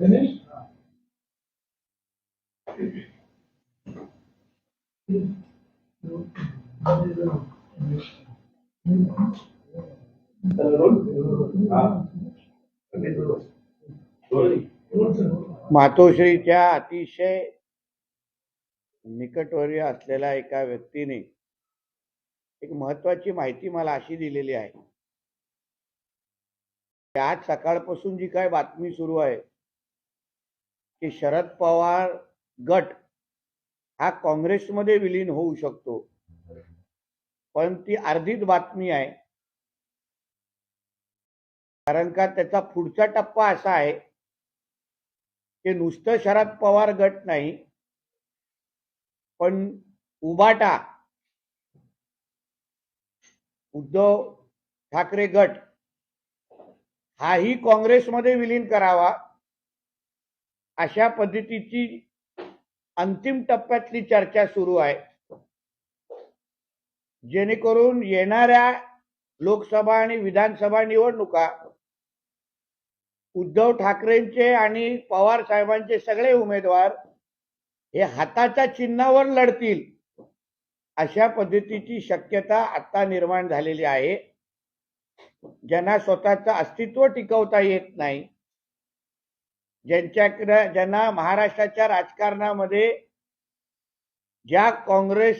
गणेश मातोश्रीच्या अतिशय निकटवर्य असलेल्या एका व्यक्तीने एक महत्वाची माहिती मला अशी दिलेली आहे. आज सकाळपासून जी काय बातमी सुरू आहे की शरद पवार गट हा काँग्रेसमध्ये विलीन होऊ शकतो. पण ती अर्धीच बातमी आहे. कारण का त्याचा पुढचा टप्पा असा आहे की नुसतं शरद पवार गट नाही पण उबाटा उद्धव ठाकरे गट हाही काँग्रेसमध्ये विलीन करावा अशा पद्धतीची अंतिम टप्प्यातली चर्चा सुरू आहे. जेणेकरून येणाऱ्या लोकसभा आणि विधानसभा निवडणुका उद्धव ठाकरेंचे आणि पवार साहेबांचे सगळे उमेदवार हे हाताच्या चिन्हावर लढतील अशा पद्धतीची शक्यता आता निर्माण झालेली आहे. ज्यांना स्वतःचं अस्तित्व टिकवता येत नाही ज्यांच्याकडे ज्यांना महाराष्ट्राच्या राजकारणामध्ये ज्या काँग्रेस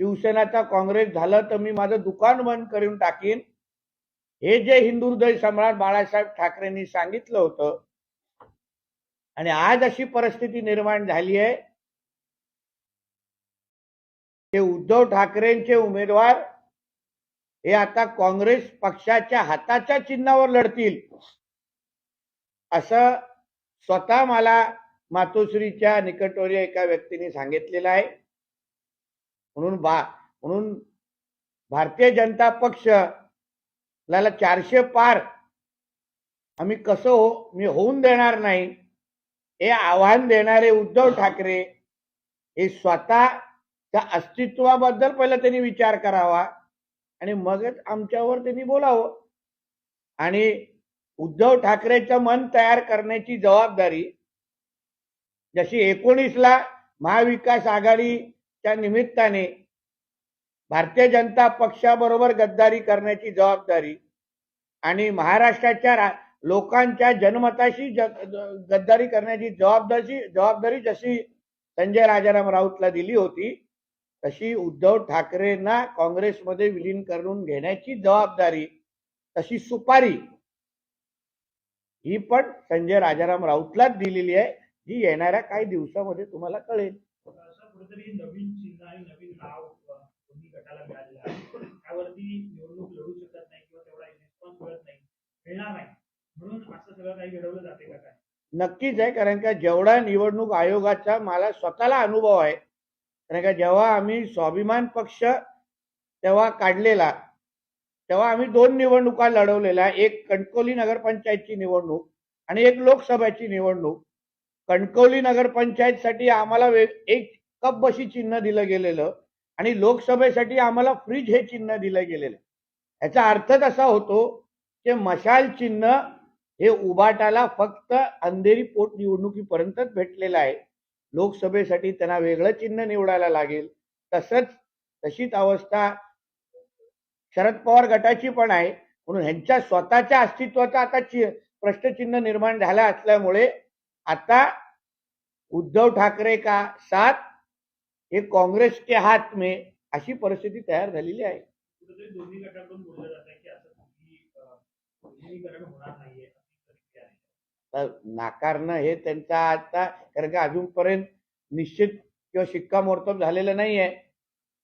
शिवसेनाचा काँग्रेस झालं तर मी माझं दुकान बंद करून टाकीन. हे जे हिंदू हृदय सम्राट बाळासाहेब ठाकरेंनी सांगितलं होतं आणि आज अशी परिस्थिती निर्माण झाली आहे ते उद्धव ठाकरेंचे उमेदवार हे आता काँग्रेस पक्षाच्या हाताच्या चिन्हावर लढतील. असं स्वतः मला मातोश्रीच्या निकटवर्य एका व्यक्तीने सांगितलेलं आहे. म्हणून बा म्हणून भारतीय जनता पक्ष ला चारशे पार आम्ही कसं हो मी होऊन देणार नाही हे आव्हान देणारे उद्धव ठाकरे हे स्वतःच्या अस्तित्वाबद्दल पहिला त्यांनी विचार करावा. आणि मगच आमच्यावर त्यांनी बोलावं. आणि उद्धव ठाकरेचं मन तयार करण्याची जबाबदारी जशी एकोणीसला महाविकास आघाडीच्या निमित्ताने भारतीय जनता पक्षाबरोबर गद्दारी करण्याची जबाबदारी आणि महाराष्ट्राच्या लोकांच्या जनमताशी गद्दारी करण्याची जबाबदारी जबाबदारी जशी संजय राजाराम राऊतला दिली होती तशी उद्धव ठाकरेंना काँग्रेसमध्ये विलीन करून घेण्याची जबाबदारी तशी सुपारी ही पण संजय राजाराम राऊतलाच दिलेली आहे जी येणाऱ्या काही दिवसामध्ये तुम्हाला कळेल. नक्कीच आहे कारण का जेवढा निवडणूक आयोगाचा मला स्वतःला अनुभव आहे कारण का जेव्हा आम्ही स्वाभिमान पक्ष तेव्हा काढलेला तेव्हा आम्ही दोन निवडणुका लढवलेल्या एक कणकवली नगरपंचायतची निवडणूक आणि एक लोकसभेची निवडणूक. कणकवली नगरपंचायतसाठी आम्हाला एक कप बशी चिन्ह दिलं गेलेलं आणि लोकसभेसाठी आम्हाला फ्रीज हे चिन्ह दिलं गेलेलं. याचा अर्थच असा होतो की मशाल चिन्ह हे उबाटाला फक्त अंधेरी पोट निवडणुकीपर्यंतच भेटलेलं आहे. लोकसभेसाठी त्यांना वेगळं चिन्ह निवडायला लागेल. तसंच तशीच अवस्था शरद पवार गटाची पण आहे. म्हणून ह्यांच्या स्वतःच्या अस्तित्वाचा आता चि- प्रश्नचिन्ह निर्माण झाला असल्यामुळे आता उद्धव ठाकरे का साथ हे काँग्रेस के हात मे अशी परिस्थिती तयार झालेली आहे. तर नाकारणं हे त्यांचा आता कारण का अजूनपर्यंत निश्चित किंवा शिक्कामोर्तब झालेलं नाही आहे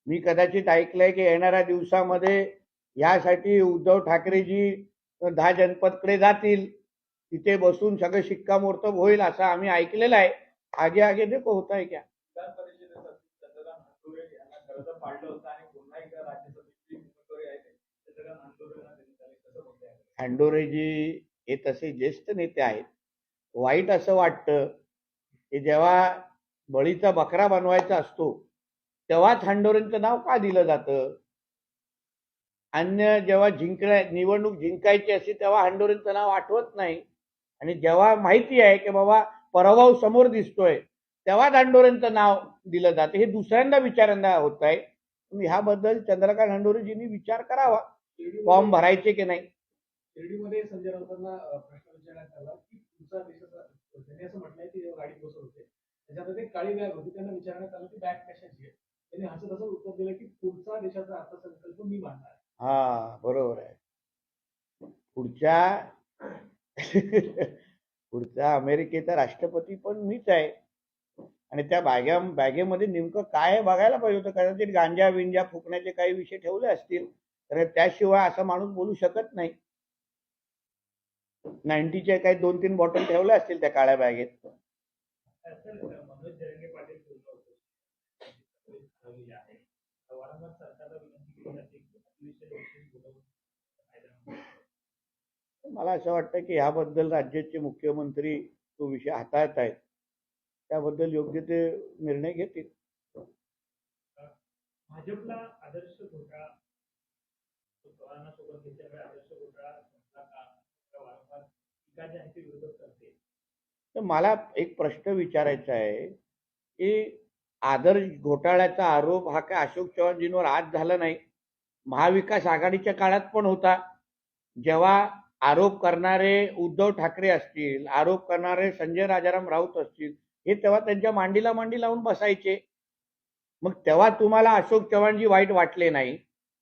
मी कदाचित ऐकलंय की येणाऱ्या दिवसामध्ये यासाठी उद्धव ठाकरेजी दहा जनपदकडे जातील. तिथे बसून सगळं शिक्कामोर्तब होईल असं आम्ही ऐकलेलं आहे. आगे आगे देखो होता है क्या विधान हे तसे ज्येष्ठ नेते आहेत. वाईट असं वाटतं की जेव्हा बळीचा बकरा बनवायचा असतो तेव्हाच थांडोरेंचं नाव का दिलं जातं? अन्य जेव्हा जिंकण्या निवडणूक जिंकायची असते तेव्हा हांडोरेंचं नाव आठवत नाही. आणि जेव्हा माहिती आहे की बाबा पराभव समोर दिसतोय तेव्हाच दांडोरेंचं नाव दिलं जातं. हे दुसऱ्यांदा विचारांदा होत आहे. ह्याबद्दल चंद्रकांत हांडोरेजींनी विचार करावा. फॉर्म भरायचे की नाही? शिर्डीमध्ये संजय राऊतांना प्रश्न विचारण्यात आला की तुमचा देशाचा त्यांनी असं म्हटलंय की जेव्हा गाडी बसत होते त्याच्यात एक काळी बॅग होती त्यांना विचारण्यात आलं की बॅग कशाची आहे? त्यांनी हसत असं उत्तर दिलं की पुढचा देशाचा अर्थसंकल्प मी मांडणार हा बरोबर आहे. पुढच्या पुढचा अमेरिकेचा राष्ट्रपती पण मीच आहे. आणि त्या बॅगे बॅगेमध्ये नेमकं काय बघायला पाहिजे होतं? कदाचित गांजा विंजा फुकण्याचे काही विषय ठेवले असतील. तर त्याशिवाय असा माणूस बोलू शकत नाही. नाईन्टीच्या काही दोन तीन बॉटल ठेवल्या असतील त्या काळ्या बॅगेत. मला असं वाटतं की ह्याबद्दल राज्याचे मुख्यमंत्री तो विषय हाताळत आहेत त्याबद्दल योग्य ते निर्णय घेतील. भाजपला आदर्श घोटाळा तर मला एक प्रश्न विचारायचा आहे की आदर्श घोटाळ्याचा आरोप हा काय अशोक चव्हाणजींवर आज झाला नाही? महाविकास आघाडीच्या काळात पण होता. जेव्हा आरोप करणारे उद्धव ठाकरे असतील आरोप करणारे संजय राजाराम राऊत असतील हे तेव्हा त्यांच्या मांडीला मांडी लावून बसायचे. मग तेव्हा तुम्हाला अशोक चव्हाणजी वाईट वाटले नाही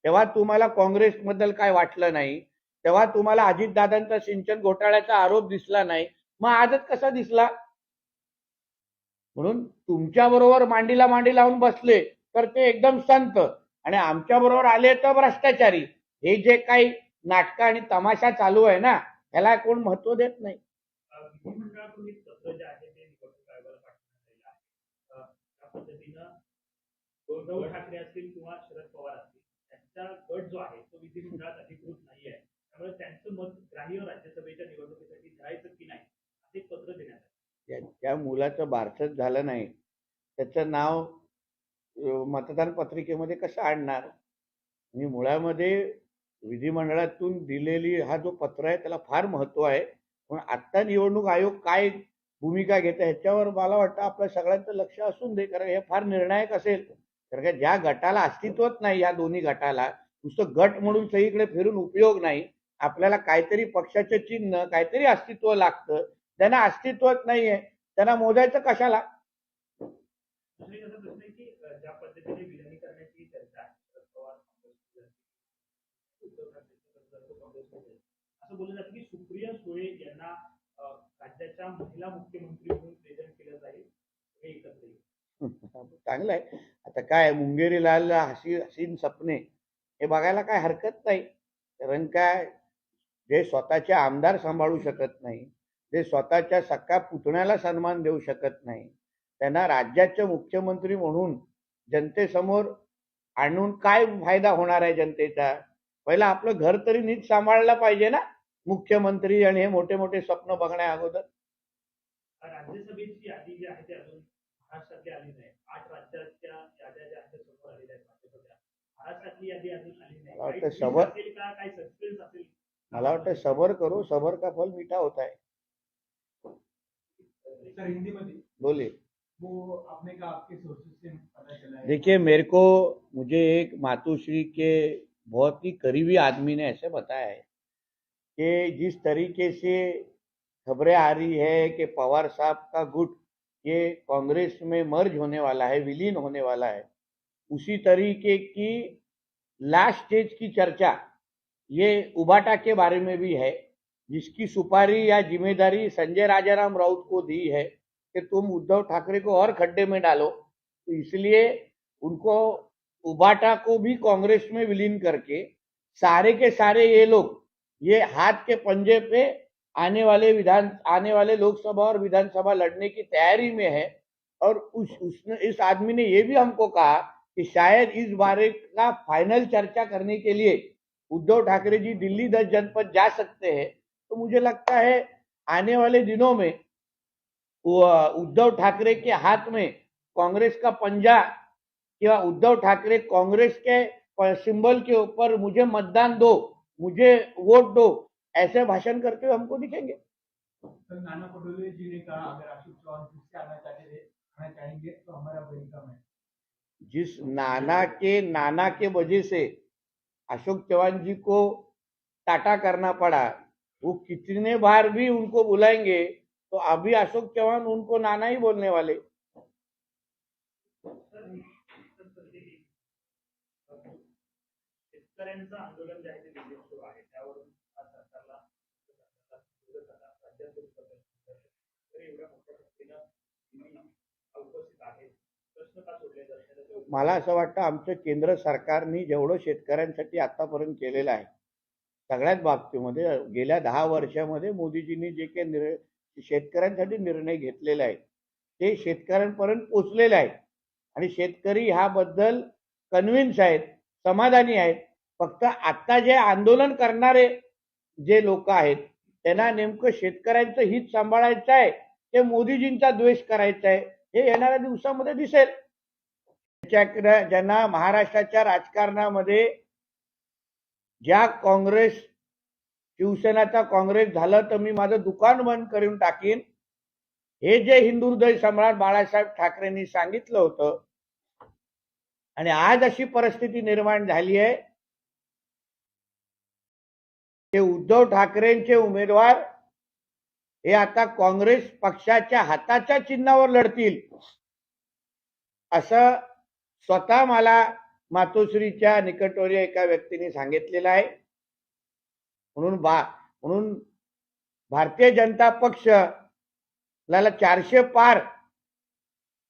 तेव्हा तुम्हाला काँग्रेसबद्दल काय वाटलं नाही? तेव्हा तुम्हाला अजितदादांचा सिंचन घोटाळ्याचा आरोप दिसला नाही. मग आजच कसा दिसला? म्हणून तुमच्या बरोबर मांडीला मांडी लावून बसले तर ते एकदम संत. आणि आमच्या बरोबर आले तर भ्रष्टाचारी. हे जे काही नाटक आणि तमाशा चालू आहे ना ह्याला कोण महत्त्व देत नाही. उद्धव ठाकरे असतील किंवा शरद पवार असतील त्यांचा गट जो आहे तो विधिमंडळात अधिकृत नाही. त्यामुळे त्यांचं मत ग्राह्य राज्यसभेच्या निवडणुकीसाठी घ्यायचं की नाही असे पत्र देण्यात आलं. त्या- मुलाचं बारसच झालं नाही. त्याचं नाव अं, मतदान पत्रिकेमध्ये कसं आणणार? आणि मुळामध्ये विधिमंडळातून दिलेली हा जो पत्र आहे त्याला फार महत्त्व आहे. पण आत्ता निवडणूक आयोग काय भूमिका घेत आहे ह्याच्यावर मला वाटतं आपल्या सगळ्यांचं लक्ष असून दे कारण हे फार निर्णायक असेल. कारण का ज्या गटाला अस्तित्वच नाही या दोन्ही गटाला नुसतं गट म्हणून सगळीकडे फिरून उपयोग नाही. आपल्याला काहीतरी पक्षाचं चिन्ह काहीतरी अस्तित्व लागतं. ज्यांना अस्तित्वच नाहीये त्यांना मोजायचं कशाला? असा बोललं जातं की सुप्रिया सुळे यांना राज्याच्या महिला मुख्यमंत्री म्हणून प्रेझेंट केलं जाईल हे एकत्र चांगलं आहे. आता काय मुंगेरी लाल हसी हसीन सपने हे बघायला काय हरकत नाही. कारण काय जे स्वतःचे आमदार सांभाळू शकत नाही जे स्वतःच्या सक्का पुतण्याला सन्मान देऊ शकत नाही त्यांना राज्याचे मुख्यमंत्री म्हणून जनतेसमोर आणून काय फायदा होणार आहे जनतेचा? पहिला आपलं घर तरी नीट सांभाळलं पाहिजे ना मुख्यमंत्री आणि हे मोठे मोठे स्वप्न बघण्या अगोदर. राज्यसभेची यादी जी आहे ती अजून महाराष्ट्रातली आली नाही. आठ राज्याच्या याद्या ज्या आहेत समोर आलेल्या आहेत. महाराष्ट्रातली यादी अजून आली नाही. मला वाटतं काही सबर- twist असेल का? काही सस्पेन्स असेल? मला वाटतं सबर करो सबर का फल मीठा होता है। सर हिंदी मध्ये बोलिए। वो आपने कहा आपके सोर्सेस से पता चला है। देखिए मेरे को मुझे एक मातुश्री के बहुत ही करीबी आदमी ने ऐसे बताया है कि जिस तरीके से खबरें आ रही है कि पवार साहब का गुट ये कांग्रेस में मर्ज होने वाला है विलीन होने वाला है उसी तरीके की लास्ट स्टेज की चर्चा ये उबाटा के बारे में भी है, जिसकी सुपारी या ज़िम्मेदारी संजय राजाराम राउत को दी है कि तुम उद्धव ठाकरे को और खड्डे में डालो। तो इसलिए उनको उबाटा को भी कांग्रेस में विलीन करके सारे के सारे ये लोग, ये हाथ के पंजे पे आने वाले विधान, आने वाले लोकसभा और विधानसभा लड़ने की तैयारी में है। और उस, उसने, इस आदमी ने ये भी हमको कहा कि शायद इस बारे का फाइनल चर्चा करने के लिए उद्धव ठाकरे जी दिल्ली दस जनपद जा सकते हैं तो मुझे लगता है आने वाले दिनों में उद्धव ठाकरे के हाथ में कांग्रेस का पंजा या उद्धव ठाकरे कांग्रेस के सिंबल के ऊपर मुझे मतदान दो मुझे वोट दो ऐसे भाषण करते हुए हमको दिखेंगे। सर नाना पटोले जी ने कहा अगर अशोक चौहान फिर से आना चाहते थे आना चाहेंगे तो हमारा वेलकम है। जिस नाना के नाना के वजह से अशोक चौहान जी को टाटा करना पड़ा वो कितने बार भी उनको बुलाएंगे तो अभी अशोक चौहान उनको नाना ही बोलने वाले। आंदोलन जे आहे ते सुरू आहे. त्यावरून सरकारला उपस्थित आहेत मला असं वाटतं आमचं केंद्र सरकारने जेवढं शेतकऱ्यांसाठी आतापर्यंत केलेलं आहे सगळ्याच बाबतीमध्ये गेल्या दहा वर्षामध्ये मोदीजींनी जे काही निर्णय शेतकऱ्यांसाठी निर्णय घेतलेले आहे ते शेतकऱ्यांपर्यंत पोचलेले आहेत. आणि शेतकरी ह्याबद्दल कन्व्हिन्स आहेत समाधानी आहेत. फक्त आता जे आंदोलन करणारे जे लोक आहेत त्यांना नेमकं शेतकऱ्यांचं हित सांभाळायचं आहे ते मोदीजींचा द्वेष करायचा आहे. हे येणाऱ्या दिवसामध्ये दिसेल. ज्यांना महाराष्ट्राच्या राजकारणामध्ये ज्या काँग्रेस शिवसेनाचा काँग्रेस झालं तर मी माझं दुकान बंद करून टाकीन. हे जे हिंदू हृदय सम्राट बाळासाहेब ठाकरेंनी सांगितलं होतं आणि आज अशी परिस्थिती निर्माण झाली आहे. ते उद्धव ठाकरेंचे उमेदवार हे आता काँग्रेस पक्षाच्या हाताच्या चिन्हावर लढतील. असं स्वतः मला मातोश्रीच्या निकटवर्य एका व्यक्तीने सांगितलेलं आहे. म्हणून बा म्हणून भारतीय जनता पक्ष ला चारशे पार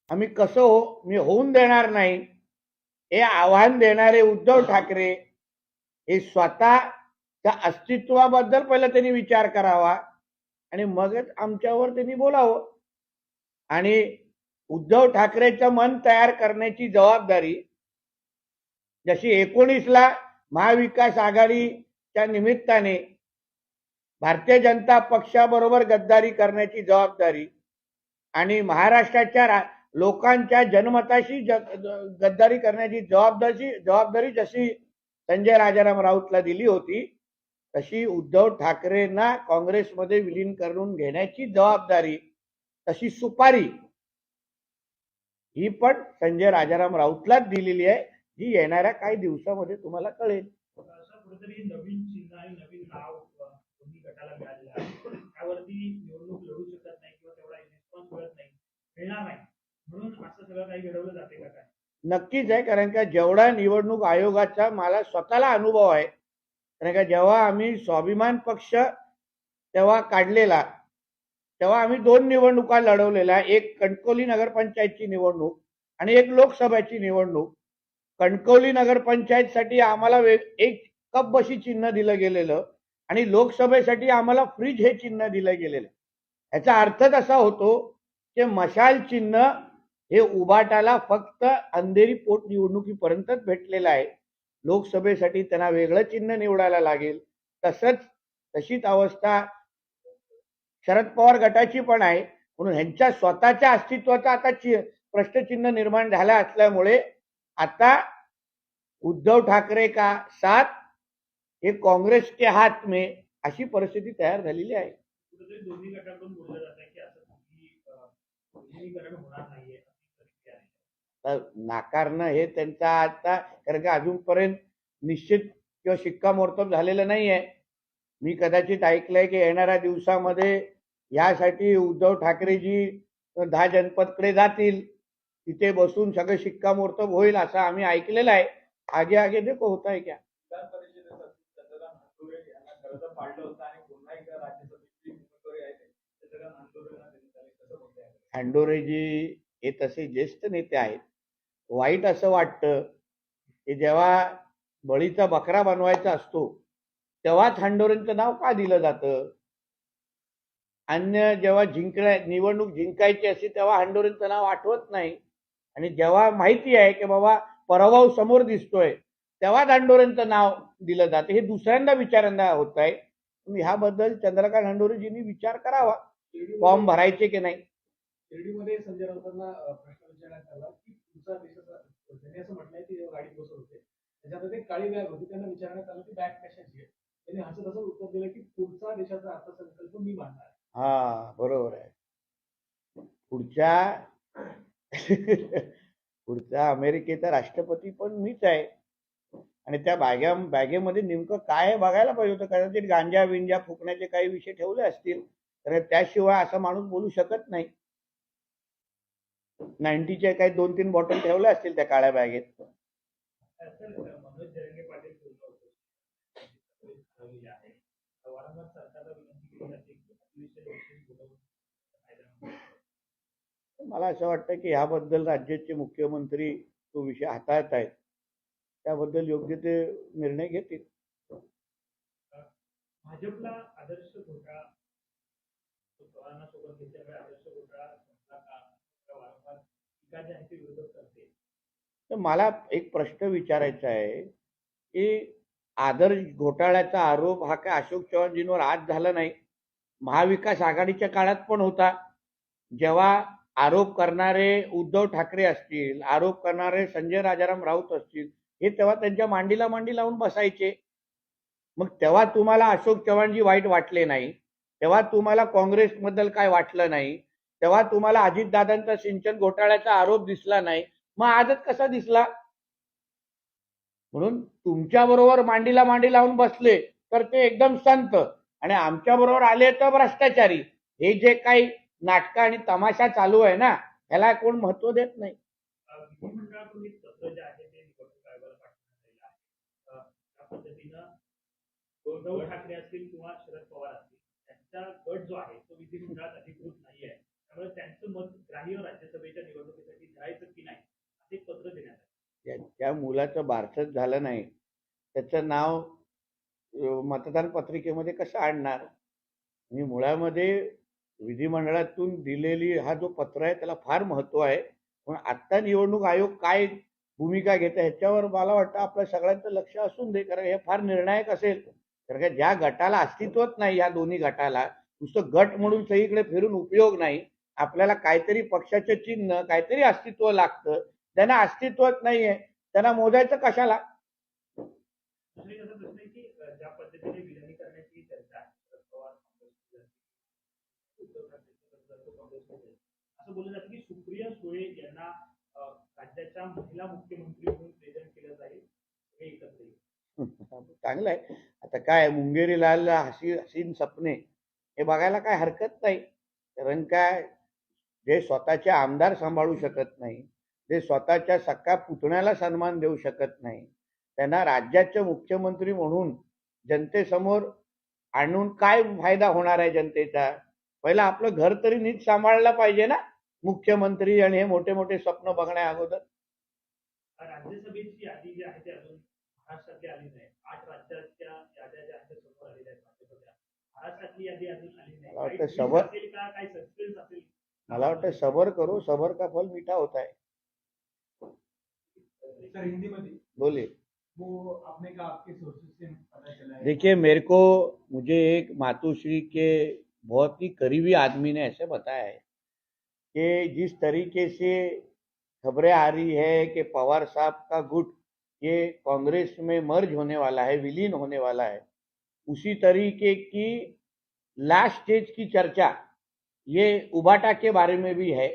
आम्ही कसं हो मी होऊन देणार नाही हे आव्हान देणारे उद्धव ठाकरे हे स्वतःच्या अस्तित्वाबद्दल पहिला त्यांनी विचार करावा. आणि मगच आमच्यावर त्यांनी बोलावं. आणि उद्धव ठाकरेचं मन तयार करण्याची जबाबदारी जशी एकोणीसला महाविकास आघाडीच्या निमित्ताने भारतीय जनता पक्षाबरोबर गद्दारी करण्याची जबाबदारी आणि महाराष्ट्राच्या लोकांच्या जनमताशी गद्दारी करण्याची जबाबदारी जबाबदारी जशी संजय राजाराम राऊतला दिली होती तशी उद्धव ठाकरेंना काँग्रेसमध्ये विलीन करून घेण्याची जबाबदारी तशी सुपारी ही पण संजय राजाराम राऊतलाच दिलेली आहे जी येणाऱ्या काही दिवसामध्ये तुम्हाला कळेल. नक्कीच आहे कारण का जेवढा निवडणूक आयोगाचा मला स्वतःला अनुभव आहे कारण का जेव्हा आम्ही स्वाभिमान पक्ष तेव्हा काढलेला तेव्हा आम्ही दोन निवडणुका लढवलेल्या एक कणकवली नगरपंचायतची निवडणूक आणि एक लोकसभेची निवडणूक. कणकवली नगरपंचायतसाठी आम्हाला वेग एक कप बशी चिन्ह दिलं गेलेलं आणि लोकसभेसाठी आम्हाला फ्रीज हे चिन्ह दिलं गेलेलं. याचा अर्थच असा होतो की मशाल चिन्ह हे उबाटाला फक्त अंधेरी पोटनिवडणुकीपर्यंतच भेटलेलं आहे. लोकसभेसाठी त्यांना वेगळं चिन्ह निवडायला लागेल. तसंच तशीच अवस्था शरद पवार गटाची पण आहे. म्हणून ह्यांच्या स्वतःच्या अस्तित्वाचा आता चि प्रश्नचिन्ह निर्माण झाला असल्यामुळे आता उद्धव ठाकरे का साथ हे काँग्रेस के हात मे अशी परिस्थिती तयार झालेली आहे. तर नाकारणं हे त्यांचा आता कारण का अजूनपर्यंत निश्चित किंवा शिक्कामोर्तब झालेलं नाही आहे मी कदाचित ऐकलंय की येणाऱ्या दिवसामध्ये यासाठी उद्धव ठाकरेजी दहा जनपदकडे जातील. तिथे बसून सगळं शिक्कामोर्तब होईल असं आम्ही ऐकलेलं आहे. आगे आगे देखो होत आहे. क्या हांडोरेजी हे तसे ज्येष्ठ नेते आहेत. वाईट असं वाटतं की जेव्हा बळीचा बकरा बनवायचा असतो तेव्हाच हांडोरेंचं नाव का दिलं जातं? अन्य जेव्हा जिंकण्या निवडणूक जिंकायची असते तेव्हा हांडोरेंचं नाव आठवत नाही. आणि जेव्हा माहिती आहे की बाबा पराभव समोर दिसतोय तेव्हाच हांडोरेंचं नाव दिलं जातं. हे दुसऱ्यांदा विचारांना होत आहे. तुम्ही ह्याबद्दल चंद्रकांत हांडोरेजींनी विचार करावा. फॉर्म भरायचे की नाही? शिर्डीमध्ये संजय राऊतांना प्रश्न विचारण्यात आला की तुमचा त्यांनी असं म्हटलंय की गाडीत बसत होते त्याच्यामध्ये एक काळी बॅग होती. त्यांना विचारण्यात आलं की बॅग कशाची आहे? त्यांनी हसत हसत उत्तर दिलं की पुढचा देशाचा अर्थसंकल्प मी मांडणार आहे. हा बरोबर आहे. पुढच्या पुढच्या अमेरिकेचा राष्ट्रपती पण मीच आहे. आणि त्या बॅग्या बॅगेमध्ये नेमकं काय बघायला पाहिजे होतं? कदाचित गांजा विंजा फुकण्याचे काही विषय ठेवले असतील. तर त्याशिवाय असा माणूस बोलू शकत नाही. नाईन्टीच्या काही दोन तीन बॉटल ठेवल्या असतील त्या काळ्या बॅगेत. मला असं वाटतं की ह्याबद्दल राज्याचे मुख्यमंत्री तो विषय हाताळत आहेत. त्याबद्दल योग्य ते निर्णय घेतील. भाजपला आदर्श घोटाळा आदर्श घोटाळा तर मला एक प्रश्न विचारायचा आहे की आदर्श घोटाळ्याचा आरोप हा काय अशोक चव्हाणजींवर आज झाला नाही? महाविकास आघाडीच्या काळात पण होता. जेव्हा आरोप करणारे उद्धव ठाकरे असतील आरोप करणारे संजय राजाराम राऊत असतील हे तेव्हा त्यांच्या मांडीला मांडी लावून बसायचे. मग तेव्हा तुम्हाला अशोक चव्हाणजी वाईट वाटले नाही. तेव्हा तुम्हाला काँग्रेसबद्दल काय वाटलं नाही? तेव्हा तुम्हाला अजितदादांचा सिंचन घोटाळ्याचा आरोप दिसला नाही. मग आजच कसा दिसला? म्हणून तुमच्या बरोबर मांडीला मांडी लावून बसले तर ते एकदम संत. आणि आमच्या बरोबर आले तर भ्रष्टाचारी. हे जे काही नाटक आणि तमाशा चालू आहे ना ह्याला कोण महत्त्व देत नाही. उद्धव ठाकरे असतील किंवा शरद पवार असतील त्यांचा गट जो आहे तो विधिमंडळात अधिकृत नाही. त्यामुळे त्यांचं मत ग्राह्य राज्यसभेच्या निवडणुकीसाठी धरायचं की नाही असे पत्र देण्यात आले. त्या- मुलाचं बारसच झालं नाही त्याचं नाव मतदान पत्रिकेमध्ये कसं आणणार? मी मुळामध्ये विधिमंडळातून दिलेली हा जो पत्र आहे त्याला फार महत्त्व आहे. पण आत्ता निवडणूक आयोग काय भूमिका घेत आहे ह्याच्यावर मला वाटतं आपल्या सगळ्यांचं लक्ष असून दे कारण हे फार निर्णायक असेल. कारण का ज्या गटाला अस्तित्वच नाही या दोन्ही गटाला नुसतं गट म्हणून सगळीकडे फिरून उपयोग नाही. आपल्याला काहीतरी पक्षाचे चिन्ह काहीतरी अस्तित्व लागतं. ज्यांना अस्तित्वच नाहीये त्यांना मोजायचं कशाला? असा बोललं जातं की सुप्रिया सुळे यांना राज्याच्या महिला मुख्यमंत्री म्हणून प्रेझेंट केलं जाईल हे एकत्र चांगलं आहे. आता काय मुंगेरी लाल हसी हसीन सपने हे बघायला काय हरकत नाही. कारण काय जे स्वतःचे आमदार सांभाळू शकत नाही जे स्वतःच्या सक्का पुतण्याला सन्मान देऊ शकत नाही त्यांना राज्याचे मुख्यमंत्री म्हणून जनतेसमोर आणून काय फायदा होणार आहे जनतेचा? पहिला आपलं घर तरी नीट सांभाळलं पाहिजे ना मुख्यमंत्री आणि हे मोठे मोठे स्वप्न बघण्या अगोदर. राज्यसभेची यादी जी आहे ती अजून महाराष्ट्रातली आली नाही. आठ राज्याच्या याद्या ज्या आहेत समोर आलेल्या आहेत. महाराष्ट्रातली यादी अजून आली नाही. असेल का काही सस्पेन्स असेल मला वाटतं सबर करो सबर का फल मीठा होता है। सर हिंदी मध्ये बोलिए। वो आपने कहा आपके सोर्सेज से पता चला है। देखिए मेरे को मुझे एक मातुश्री के बहुत ही करीबी आदमी ने ऐसे बताया है कि जिस तरीके से खबरें आ रही है कि पवार साहब का गुट ये कांग्रेस में मर्ज होने वाला है विलीन होने वाला है उसी तरीके की लास्ट स्टेज की चर्चा ये उबाटा के बारे में भी है,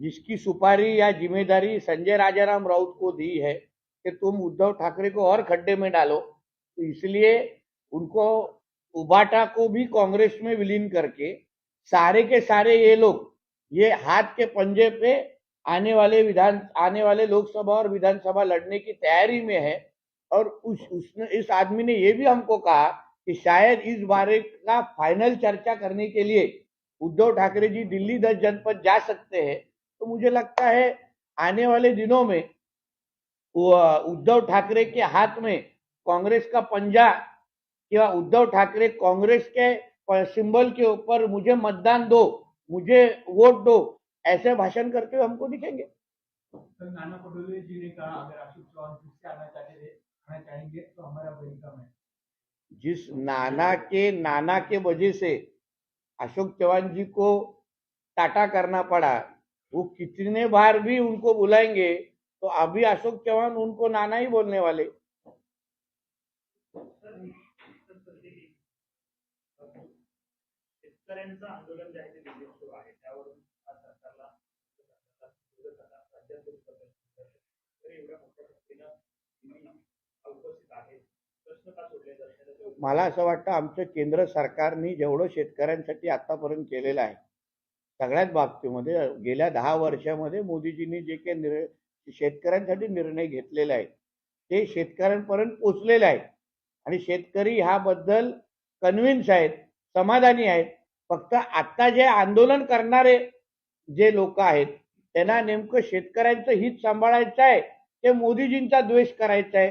जिसकी सुपारी या ज़िम्मेदारी संजय राजाराम राउत को दी है कि तुम उद्धव ठाकरे को और खड्डे में डालो। तो इसलिए उनको उबाटा को भी कांग्रेस में विलीन करके सारे के सारे ये लोग, ये हाथ के पंजे पे आने वाले विधान, आने वाले लोकसभा और विधानसभा लड़ने की तैयारी में है। और उस, उसने, इस आदमी ने ये भी हमको कहा कि शायद इस बारे का फाइनल चर्चा करने के लिए उद्धव ठाकरे जी दिल्ली दस जनपद जा सकते हैं तो मुझे लगता है आने वाले दिनों में उद्धव ठाकरे के हाथ में कांग्रेस का पंजा किंवा उद्धव ठाकरे कांग्रेस के सिंबल के ऊपर मुझे मतदान दो मुझे वोट दो ऐसे भाषण करते हुए हमको दिखेंगे। सर नाना पटोले जी ने कहा अगर अशोक चौहान फिर से आना चाहते थे आना चाहेंगे तो हमारा वेलकम है। जिस नाना के नाना के वजह से अशोक चौहान जी को टाटा करना पड़ा वो कितने बार भी उनको बुलाएंगे तो अभी अशोक चौहान उनको नाना ही बोलने वाले। आंदोलन उपस्थित आहे मला असं वाटतं आमचं केंद्र सरकारने जेवढं शेतकऱ्यांसाठी आतापर्यंत केलेलं आहे सगळ्याच बाबतीमध्ये गेल्या दहा वर्षामध्ये मोदीजींनी जे काही निर् शेतकऱ्यांसाठी निर्णय घेतलेले आहेत ते शेतकऱ्यांपर्यंत पोचलेले आहेत. आणि शेतकरी ह्याबद्दल कन्व्हिन्स आहेत समाधानी आहेत. फक्त आता जे आंदोलन करणारे जे लोक आहेत त्यांना नेमकं शेतकऱ्यांचं हित सांभाळायचं आहे ते मोदीजींचा द्वेष करायचा आहे.